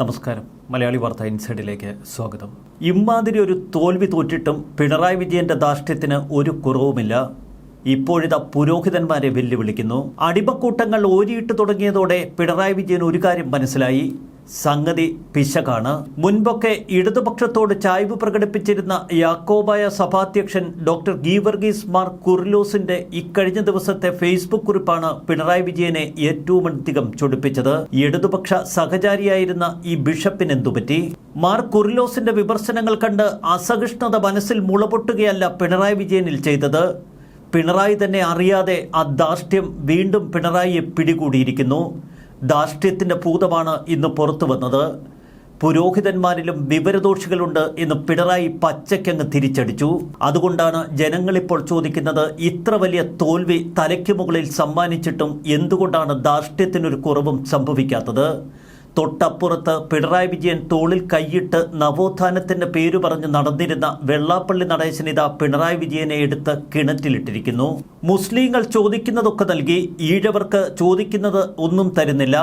നമസ്കാരം. മലയാളി വാർത്ത ഇൻസൈഡിലേക്ക് സ്വാഗതം. ഇമ്മാതിരി ഒരു തോൽവി തോറ്റിട്ടും പിണറായി വിജയന്റെ ധാർഷ്ട്യത്തിന് ഒരു കുറവുമില്ല. ഇപ്പോഴിതാ പുരോഹിതന്മാരെ വെല്ലുവിളിക്കുന്നു. അടിമക്കൂട്ടങ്ങൾ ഓരിയിട്ട് തുടങ്ങിയതോടെ പിണറായി വിജയൻ ഒരു കാര്യം മനസ്സിലായി. സംഗതി പിശകാണ്. മുൻപൊക്കെ ഇടതുപക്ഷത്തോട് ചായ്വ് പ്രകടിപ്പിച്ചിരുന്ന യാക്കോബായ സഭാധ്യക്ഷൻ ഡോക്ടർ ഗീവർഗീസ് മാർ കുർലോസിന്റെ ഇക്കഴിഞ്ഞ ദിവസത്തെ ഫേസ്ബുക്ക് കുറിപ്പാണ് പിണറായി വിജയനെ ഏറ്റവുമധികം ചൊടിപ്പിച്ചത്. ഇടതുപക്ഷ സഹചാരിയായിരുന്ന ഈ ബിഷപ്പിനെന്തുപറ്റി മാർ കുർലോസിന്റെ വിമർശനങ്ങൾ കണ്ട് അസഹിഷ്ണുത മനസ്സിൽ മുളപൊട്ടുകയല്ല പിണറായി വിജയനിൽ ചെയ്തത്. പിണറായി തന്നെ അറിയാതെ ആ ധാർഷ്ട്യം വീണ്ടും പിണറായിയെ പിടികൂടിയിരിക്കുന്നു. ധാർഷ്ട്യത്തിന്റെ ഭൂതമാണ് ഇന്ന് പുറത്തു വന്നത്. പുരോഹിതന്മാരിലും വിവരദോഷികളുണ്ട് എന്ന് പിണറായി പച്ചക്കങ്ങ് തിരിച്ചടിച്ചു. അതുകൊണ്ടാണ് ജനങ്ങളിപ്പോൾ ചോദിക്കുന്നത് ഇത്ര വലിയ തോൽവി തലയ്ക്ക് മുകളിൽ സമ്മാനിച്ചിട്ടും എന്തുകൊണ്ടാണ് ധാർഷ്ട്യത്തിനൊരു കുറവും സംഭവിക്കാത്തത്? തൊട്ടപ്പുറത്ത് പിണറായി വിജയൻ തോളിൽ കൈയിട്ട് നവോത്ഥാനത്തിന്റെ പേര് പറഞ്ഞ് നടന്നിരുന്ന വെള്ളാപ്പള്ളി നടേശൻ ഇതാ പിണറായി വിജയനെ എടുത്ത് കിണറ്റിലിട്ടിരിക്കുന്നു. മുസ്ലിങ്ങൾ ചോദിക്കുന്നതൊക്കെ നൽകി ഈഴവർക്ക് ചോദിക്കുന്നത് ഒന്നും തരുന്നില്ല.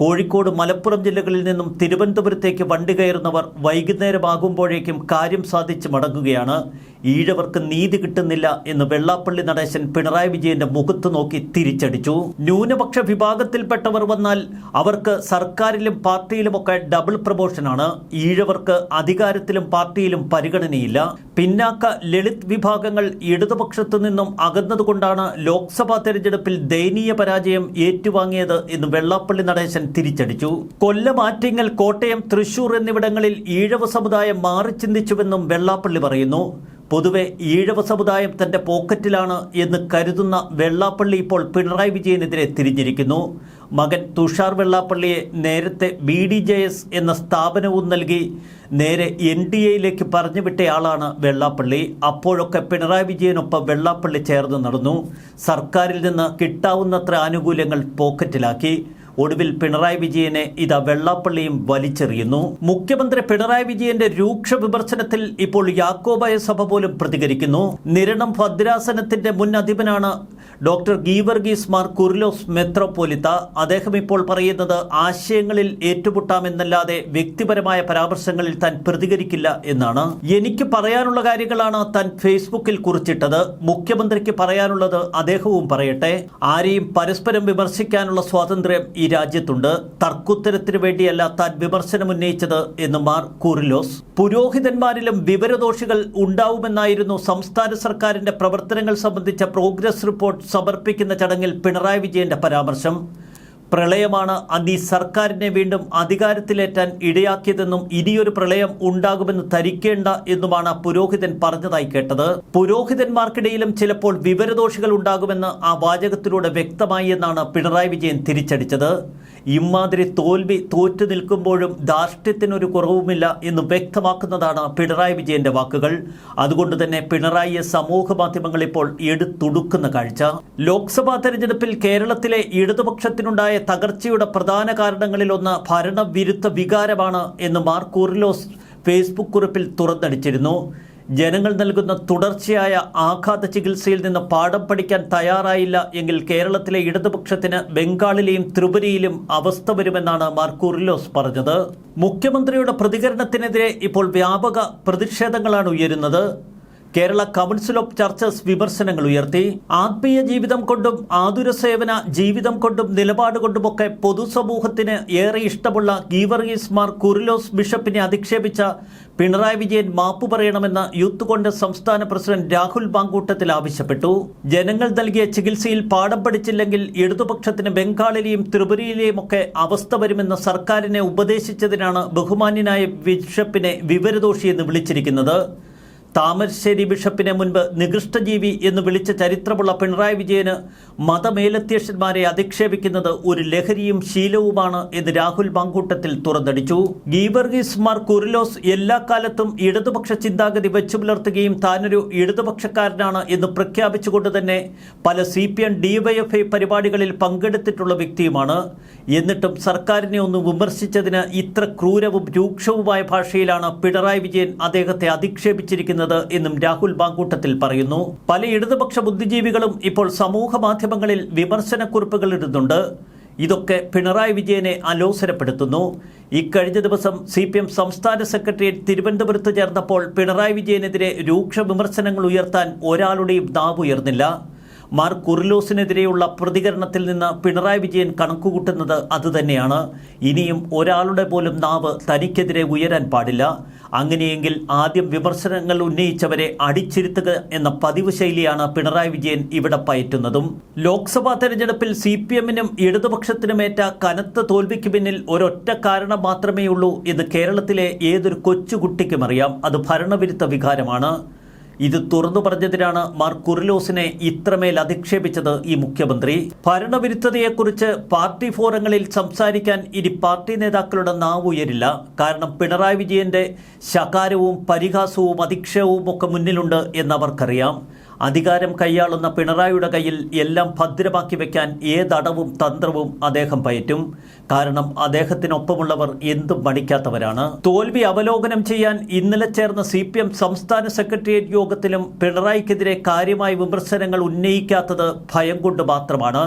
കോഴിക്കോട് മലപ്പുറം ജില്ലകളിൽ നിന്നും തിരുവനന്തപുരത്തേക്ക് വണ്ടി കയറുന്നവർ വൈകുന്നേരമാകുമ്പോഴേക്കും കാര്യം സാധിച്ച് മടങ്ങുകയാണ്. ഈഴവർക്ക് നീതി കിട്ടുന്നില്ല എന്ന് വെള്ളാപ്പള്ളി നടേശൻ പിണറായി വിജയന്റെ മുഖത്ത് നോക്കി തിരിച്ചടിച്ചു. ന്യൂനപക്ഷ വിഭാഗത്തിൽപ്പെട്ടവർ വന്നാൽ അവർക്ക് സർക്കാരിലും പാർട്ടിയിലുമൊക്കെ ഡബിൾ പ്രമോഷനാണ്. ഈഴവർക്ക് അധികാരത്തിലും പാർട്ടിയിലും പരിഗണനയില്ല. പിന്നാക്ക ലളിത് വിഭാഗങ്ങൾ ഇടതുപക്ഷത്തു നിന്നും അകന്നതുകൊണ്ടാണ് ലോക്സഭാ തെരഞ്ഞെടുപ്പിൽ ദയനീയ പരാജയം ഏറ്റുവാങ്ങിയത് എന്ന് വെള്ളാപ്പള്ളി നടേശൻ തിരിച്ചടിച്ചു. കൊല്ലം ആറ്റിങ്ങൽ കോട്ടയം തൃശൂർ എന്നിവിടങ്ങളിൽ ഈഴവ സമുദായം മാറി ചിന്തിച്ചുവെന്നും വെള്ളാപ്പള്ളി പറയുന്നു. പൊതുവെ ഈഴവ സമുദായം തന്റെ പോക്കറ്റിലാണ് എന്ന് കരുതുന്ന വെള്ളാപ്പള്ളി ഇപ്പോൾ പിണറായി വിജയനെതിരെ തിരിഞ്ഞിരിക്കുന്നു. മകൻ തുഷാർ വെള്ളാപ്പള്ളിയെ നേരത്തെ ബി ഡി ജെ എസ് എന്ന സ്ഥാപനവും നൽകി നേരെ എൻ ഡി എയിലേക്ക് പറഞ്ഞു വിട്ടയാളാണ് വെള്ളാപ്പള്ളി. അപ്പോഴൊക്കെ പിണറായി വിജയനൊപ്പം വെള്ളാപ്പള്ളി ചേർന്ന് നടന്നു. സർക്കാരിൽ നിന്ന് കിട്ടാവുന്നത്ര ആനുകൂല്യങ്ങൾ പോക്കറ്റിലാക്കി. ഒടുവിൽ പിണറായി വിജയനെ ഇതാ വെള്ളാപ്പള്ളിയും വലിച്ചെറിയുന്നു. മുഖ്യമന്ത്രി പിണറായി വിജയന്റെ രൂക്ഷ വിമർശനത്തിൽ ഇപ്പോൾ യാക്കോബായ സഭ പോലും പ്രതികരിക്കുന്നു. നിരണം ഭദ്രാസനത്തിന്റെ മുൻ അധിപനാണ് ഡോക്ടർ ഗീവർഗീസ് മാർ കുർലോസ് മെത്രോപൊലിത്ത അദ്ദേഹം ഇപ്പോൾ പറയുന്നത് ആശയങ്ങളിൽ ഏറ്റുമുട്ടാമെന്നല്ലാതെ വ്യക്തിപരമായ പരാമർശങ്ങളിൽ താൻ പ്രതികരിക്കില്ല എന്നാണ്. എനിക്ക് പറയാനുള്ള കാര്യങ്ങളാണ് താൻ ഫേസ്ബുക്കിൽ കുറിച്ചിട്ടത്. മുഖ്യമന്ത്രിക്ക് പറയാനുള്ളത് അദ്ദേഹവും പറയട്ടെ. ആരെയും പരസ്പരം വിമർശിക്കാനുള്ള സ്വാതന്ത്ര്യം ഈ രാജ്യത്തുണ്ട്. തർക്കുത്തരത്തിന് വേണ്ടിയല്ല താൻ വിമർശനം ഉന്നയിച്ചത് എന്ന് മാർ കുറിലോസ് പുരോഹിതന്മാരിലും വിവരദോഷികൾ ഉണ്ടാവുമെന്നായിരുന്നു സംസ്ഥാന സർക്കാരിന്റെ പ്രവർത്തനങ്ങൾ സംബന്ധിച്ച പ്രോഗ്രസ് റിപ്പോർട്ട് സമർപ്പിക്കുന്ന ചടങ്ങിൽ പിണറായി വിജയന്റെ പരാമർശം. പ്രളയമാണ് അതി സർക്കാരിനെ വീണ്ടും അധികാരത്തിലേറ്റാൻ ഇടയാക്കിയതെന്നും ഇനിയൊരു പ്രളയം ഉണ്ടാകുമെന്ന് ധരിക്കേണ്ട എന്നുമാണ് പുരോഹിതൻ പറഞ്ഞതായി കേട്ടത്. പുരോഹിതന്മാർക്കിടയിലും ചിലപ്പോൾ വിവരദോഷികൾ ഉണ്ടാകുമെന്ന് ആ വാചകത്തിലൂടെ വ്യക്തമായി എന്നാണ് പിണറായി വിജയൻ തിരിച്ചടിച്ചത്. ഇമാതിരി തോൽവി തോറ്റു നിൽക്കുമ്പോഴും ധാർഷ്ട്യത്തിനൊരു കുറവുമില്ല എന്ന് വ്യക്തമാക്കുന്നതാണ് പിണറായി വിജയന്റെ വാക്കുകൾ. അതുകൊണ്ട് തന്നെ പിണറായിയെ സമൂഹ മാധ്യമങ്ങൾ ഇപ്പോൾ എടുത്തുടുക്കുന്ന കാഴ്ച. ലോക്സഭാ തെരഞ്ഞെടുപ്പിൽ കേരളത്തിലെ ഇടതുപക്ഷത്തിനുണ്ടായ തകർച്ചയുടെ പ്രധാന കാരണങ്ങളിലൊന്ന് ഭരണവിരുദ്ധ വികാരമാണ് എന്ന് മാർ കുർലോസ് ഫേസ്ബുക്ക് കുറിപ്പിൽ തുറന്നടിച്ചിരുന്നു. ജനങ്ങൾ നൽകുന്ന തുടർച്ചയായ ആഘാത ചികിത്സയിൽ നിന്ന് പാഠം പഠിക്കാൻ തയ്യാറായില്ല എങ്കിൽ കേരളത്തിലെ ഇടതുപക്ഷത്തിന് ബംഗാളിലെയും ത്രിപുരയിലും അവസ്ഥ വരുമെന്നാണ് മാർക്കൂറിലോസ് പറഞ്ഞത്. മുഖ്യമന്ത്രിയുടെ പ്രതികരണത്തിനെതിരെ ഇപ്പോൾ വ്യാപക പ്രതിഷേധങ്ങളാണ് ഉയരുന്നത്. കേരള കൗൺസിൽ ഓഫ് ചർച്ചസ് വിമർശനങ്ങൾ ഉയർത്തി. ആത്മീയ ജീവിതം കൊണ്ടും ആതുര സേവന ജീവിതം കൊണ്ടും നിലപാട് കൊണ്ടുമൊക്കെ പൊതുസമൂഹത്തിന് ഏറെ ഇഷ്ടമുള്ള ഗീവർഗീസ് മാർ കുറിലോസ് ബിഷപ്പിനെ അധിക്ഷേപിച്ച പിണറായി വിജയൻ മാപ്പ് പറയണമെന്ന് യൂത്ത് കോൺഗ്രസ് സംസ്ഥാന പ്രസിഡന്റ് രാഹുൽ ബാങ്കൂട്ടത്തിൽ ആവശ്യപ്പെട്ടു. ജനങ്ങൾ നൽകിയ ചികിത്സയിൽ പാഠം പഠിച്ചില്ലെങ്കിൽ ഇടതുപക്ഷത്തിന് ബംഗാളിലെയും ത്രിപുരയിലെയും ഒക്കെ അവസ്ഥ വരുമെന്ന് സർക്കാരിനെ ഉപദേശിച്ചതിനാണ് ബഹുമാന്യനായ ബിഷപ്പിനെ വിവരദോഷിയെന്ന് വിളിച്ചിരിക്കുന്നത്. താമരശ്ശേരി ബിഷപ്പിനെ മുൻപ് നികൃഷ്ടജീവി എന്ന് വിളിച്ച ചരിത്രമുള്ള പിണറായി വിജയന് മതമേലധ്യക്ഷന്മാരെ അധിക്ഷേപിക്കുന്നത് ഒരു ലഹരിയും ശീലവുമാണ് എന്ന് രാഹുൽ മാങ്കൂട്ടത്തിൽ തുറന്നടിച്ചു. ഗീവർഗീസ് മാർ കുറിലോസ് എല്ലാ കാലത്തും ഇടതുപക്ഷ ചിന്താഗതി വെച്ചു പുലർത്തുകയും താനൊരു ഇടതുപക്ഷക്കാരനാണ് എന്ന് പ്രഖ്യാപിച്ചുകൊണ്ട് തന്നെ പല സി പി എം ഡിവൈഎഫ്ഐ പരിപാടികളിൽ പങ്കെടുത്തിട്ടുള്ള വ്യക്തിയുമാണ്. എന്നിട്ടും സർക്കാരിനെ ഒന്ന് വിമർശിച്ചതിന് ഇത്ര ക്രൂരവും രൂക്ഷവുമായ ഭാഷയിലാണ് പിണറായി വിജയൻ അദ്ദേഹത്തെ അധിക്ഷേപിച്ചിരിക്കുന്നത്. എന്നും രാഹുൽ ബാങ്കൂട്ടത്തിൽ പറയുന്നു. പല ഇടതുപക്ഷ ബുദ്ധിജീവികളും ഇപ്പോൾ സമൂഹ മാധ്യമങ്ങളിൽ വിമർശനക്കുറിപ്പുകൾ ഇടുന്നുണ്ട്. ഇതൊക്കെ പിണറായി വിജയനെ അലോസരപ്പെടുത്തുന്നു. ഇക്കഴിഞ്ഞ ദിവസം സി പി എം സംസ്ഥാന സെക്രട്ടേറിയറ്റ് തിരുവനന്തപുരത്ത് ചേർന്നപ്പോൾ പിണറായി വിജയനെതിരെ രൂക്ഷ വിമർശനങ്ങൾ ഉയർത്താൻ ഒരാളുടെയും നാവ് മാർ കുർലോസിനെതിരെയുള്ള പ്രതികരണത്തിൽ നിന്ന് പിണറായി വിജയൻ കണക്കുകൂട്ടുന്നത് അതുതന്നെയാണ്. ഇനിയും ഒരാളുടെ പോലും നാവ് തനിക്കെതിരെ ഉയരാൻ പാടില്ല. അങ്ങനെയെങ്കിൽ ആദ്യം വിമർശനങ്ങൾ ഉന്നയിച്ചവരെ അടിച്ചിരുത്തുക എന്ന പതിവ് ശൈലിയാണ് പിണറായി വിജയൻ ഇവിടെ പയറ്റുന്നതും. ലോക്സഭാ തെരഞ്ഞെടുപ്പിൽ സി പി എമ്മിനും ഇടതുപക്ഷത്തിനുമേറ്റ കനത്ത തോൽവിക്ക് പിന്നിൽ ഒരൊറ്റ കാരണം മാത്രമേ ഉള്ളൂ എന്ന് കേരളത്തിലെ ഏതൊരു കൊച്ചുകുട്ടിക്കും അറിയാം. അത് ഭരണവിരുദ്ധ വികാരമാണ്. ഇത് തുറന്നു പറഞ്ഞതിനാണ് മാർ കുറിലോസിനെ ഇത്രമേൽ അധിക്ഷേപിച്ചത് ഈ മുഖ്യമന്ത്രി. ഭരണവിരുദ്ധതയെക്കുറിച്ച് പാർട്ടി ഫോറങ്ങളിൽ സംസാരിക്കാൻ ഇനി പാർട്ടി നേതാക്കളുടെ നാവ് ഉയരില്ല. കാരണം പിണറായി വിജയന്റെ ശകാരവും പരിഹാസവും അധിക്ഷേപവും ഒക്കെ മുന്നിലുണ്ട് എന്നവർക്കറിയാം. അധികാരം കൈയാളുന്ന പിണറായിയുടെ കയ്യിൽ എല്ലാം ഭദ്രമാക്കി വയ്ക്കാൻ ഏതടവും തന്ത്രവും അദ്ദേഹം പയറ്റും. കാരണം അദ്ദേഹത്തിനൊപ്പമുള്ളവർ എന്തും മടിക്കാത്തവരാണ്. തോൽവി അവലോകനം ചെയ്യാൻ ഇന്നലെ ചേർന്ന സി പി എം സംസ്ഥാന സെക്രട്ടേറിയറ്റ് യോഗത്തിലും പിണറായിക്കെതിരെ കാര്യമായ വിമർശനങ്ങൾ ഉന്നയിക്കാത്തത് ഭയം കൊണ്ട് മാത്രമാണ്.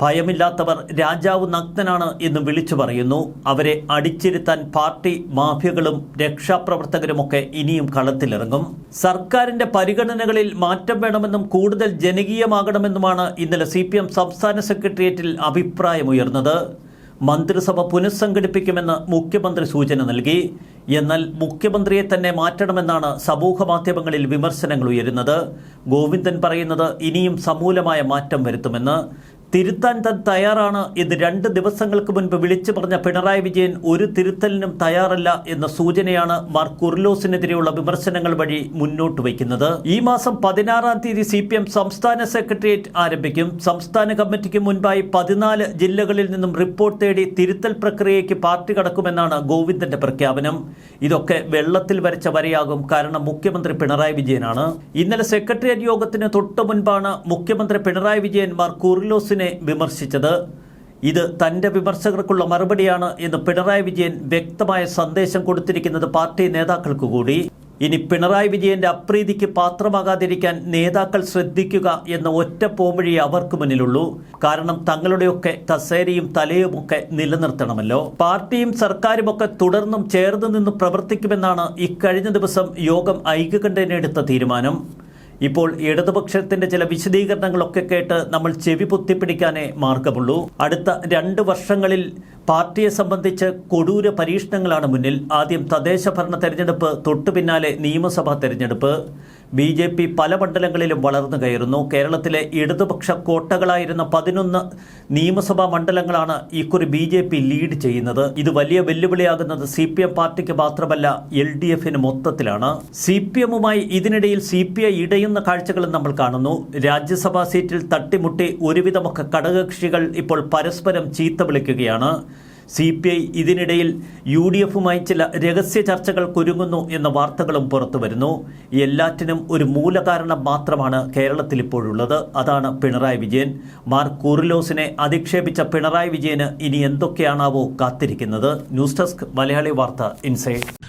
ഭയമില്ലാത്തവർ രാജാവ് നഗ്നനാണ് എന്ന് വിളിച്ചു പറയുന്നു. അവരെ അടിച്ചിരുത്താൻ പാർട്ടി മാഫിയകളും രക്ഷാപ്രവർത്തകരുമൊക്കെ ഇനിയും കളത്തിലിറങ്ങും. സർക്കാരിന്റെ പരിഗണനകളിൽ മാറ്റം വേണമെന്നും കൂടുതൽ ജനകീയമാകണമെന്നുമാണ് ഇന്നലെ സി സംസ്ഥാന സെക്രട്ടേറിയറ്റിൽ അഭിപ്രായമുയർന്നത്. മന്ത്രിസഭ പുനഃസംഘടിപ്പിക്കുമെന്ന് മുഖ്യമന്ത്രി സൂചന നൽകി. എന്നാൽ മുഖ്യമന്ത്രിയെ തന്നെ മാറ്റണമെന്നാണ് സമൂഹ മാധ്യമങ്ങളിൽ വിമർശനങ്ങൾ ഉയരുന്നത്. ഗോവിന്ദൻ പറയുന്നത് ഇനിയും സമൂലമായ മാറ്റം വരുത്തുമെന്ന്. തിരുത്താൻ താൻ തയ്യാറാണ് എന്ന് രണ്ട് ദിവസങ്ങൾക്ക് മുൻപ് വിളിച്ചു പറഞ്ഞ പിണറായി വിജയൻ ഒരു തിരുത്തലിനും തയ്യാറല്ല എന്ന സൂചനയാണ് മാർ കുർലോസിനെതിരെയുള്ള വിമർശനങ്ങൾ വഴി മുന്നോട്ട് വയ്ക്കുന്നത്. ഈ മാസം പതിനാറാം തീയതി സി പി എം സംസ്ഥാന സെക്രട്ടേറിയറ്റ് ആരംഭിക്കും. സംസ്ഥാന കമ്മിറ്റിക്ക് മുൻപായി പതിനാല് ജില്ലകളിൽ നിന്നും റിപ്പോർട്ട് തേടി തിരുത്തൽ പ്രക്രിയയ്ക്ക് പാർട്ടി കടക്കുമെന്നാണ് ഗോവിന്ദന്റെ പ്രഖ്യാപനം. ഇതൊക്കെ വെള്ളത്തിൽ വരച്ച വരയാകും. കാരണം മുഖ്യമന്ത്രി പിണറായി വിജയനാണ്. ഇന്നലെ സെക്രട്ടേറിയറ്റ് യോഗത്തിന് തൊട്ടു മുൻപാണ് മുഖ്യമന്ത്രി പിണറായി വിജയൻ മാർ കുർലോസിനെ വിമർശിച്ചത്. ഇത് തന്റെ വിമർശകർക്കുള്ള മറുപടിയാണ് എന്ന് പിണറായി വിജയൻ വ്യക്തമായ സന്ദേശം കൊടുത്തിരിക്കുന്നത് പാർട്ടി നേതാക്കൾക്ക് കൂടി. ഇനി പിണറായി വിജയന്റെ അപ്രീതിക്ക് പാത്രമാകാതിരിക്കാൻ നേതാക്കൾ ശ്രദ്ധിക്കുക എന്ന ഒറ്റ പോംവഴി അവർക്ക് മുന്നിലുള്ളൂ. കാരണം തങ്ങളുടെയൊക്കെ കസേരയും തലയുമൊക്കെ നിലനിർത്തണമല്ലോ. പാർട്ടിയും സർക്കാരുമൊക്കെ തുടർന്നും ചേർന്ന് നിന്ന് പ്രവർത്തിക്കുമെന്നാണ് ഇക്കഴിഞ്ഞ ദിവസം യോഗം ഐക്യകണ്ഠേന എടുത്ത തീരുമാനം. ഇപ്പോൾ ഇടതുപക്ഷത്തിന്റെ ചില വിശദീകരണങ്ങളൊക്കെ കേട്ട് നമ്മൾ ചെവി പൊത്തിപ്പിടിക്കാനേ മാർഗമുള്ളൂ. അടുത്ത രണ്ട് വർഷങ്ങളിൽ പാർട്ടിയെ സംബന്ധിച്ച് കൊടൂര പരീക്ഷണങ്ങളാണ് മുന്നിൽ. ആദ്യം തദ്ദേശ ഭരണ തെരഞ്ഞെടുപ്പ് തൊട്ടു പിന്നാലെ നിയമസഭാ തെരഞ്ഞെടുപ്പ്. ബി ജെ പി പല മണ്ഡലങ്ങളിലും വളർന്നു കയറുന്നു. കേരളത്തിലെ ഇടതുപക്ഷ കോട്ടകളായിരുന്ന പതിനൊന്ന് നിയമസഭാ മണ്ഡലങ്ങളാണ് ഇക്കുറി ബി ജെ പി ലീഡ് ചെയ്യുന്നത്. ഇത് വലിയ വെല്ലുവിളിയാകുന്നത് സി പി എം പാർട്ടിക്ക് മാത്രമല്ല എൽ ഡി എഫിന് മൊത്തത്തിലാണ്. സി പി എമ്മുമായി ഇതിനിടയിൽ സി പി ഐ ഇടയുന്ന കാഴ്ചകളും നമ്മൾ കാണുന്നു. രാജ്യസഭാ സീറ്റിൽ തട്ടിമുട്ടി ഒരുവിധമൊക്കെ ഘടകകക്ഷികൾ ഇപ്പോൾ പരസ്പരം ചീത്ത വിളിക്കുകയാണ്. സി പി ഐ ഇതിനിടയിൽ യു ഡി എഫുമായി ചില രഹസ്യ ചർച്ചകൾ കുരുങ്ങുന്നു എന്ന വാർത്തകളും പുറത്തു വരുന്നു എല്ലാറ്റിനും ഒരു മൂലകാരണം മാത്രമാണ് കേരളത്തിൽ ഇപ്പോഴുള്ളത്. അതാണ് പിണറായി വിജയൻ. മാർ കൂറിലോസിനെ അധിക്ഷേപിച്ച പിണറായി വിജയന് ഇനി എന്തൊക്കെയാണാവോ കാത്തിരിക്കുന്നത്. ന്യൂസ് ഡെസ്ക് മലയാളി വാർത്ത ഇൻസൈഡ്.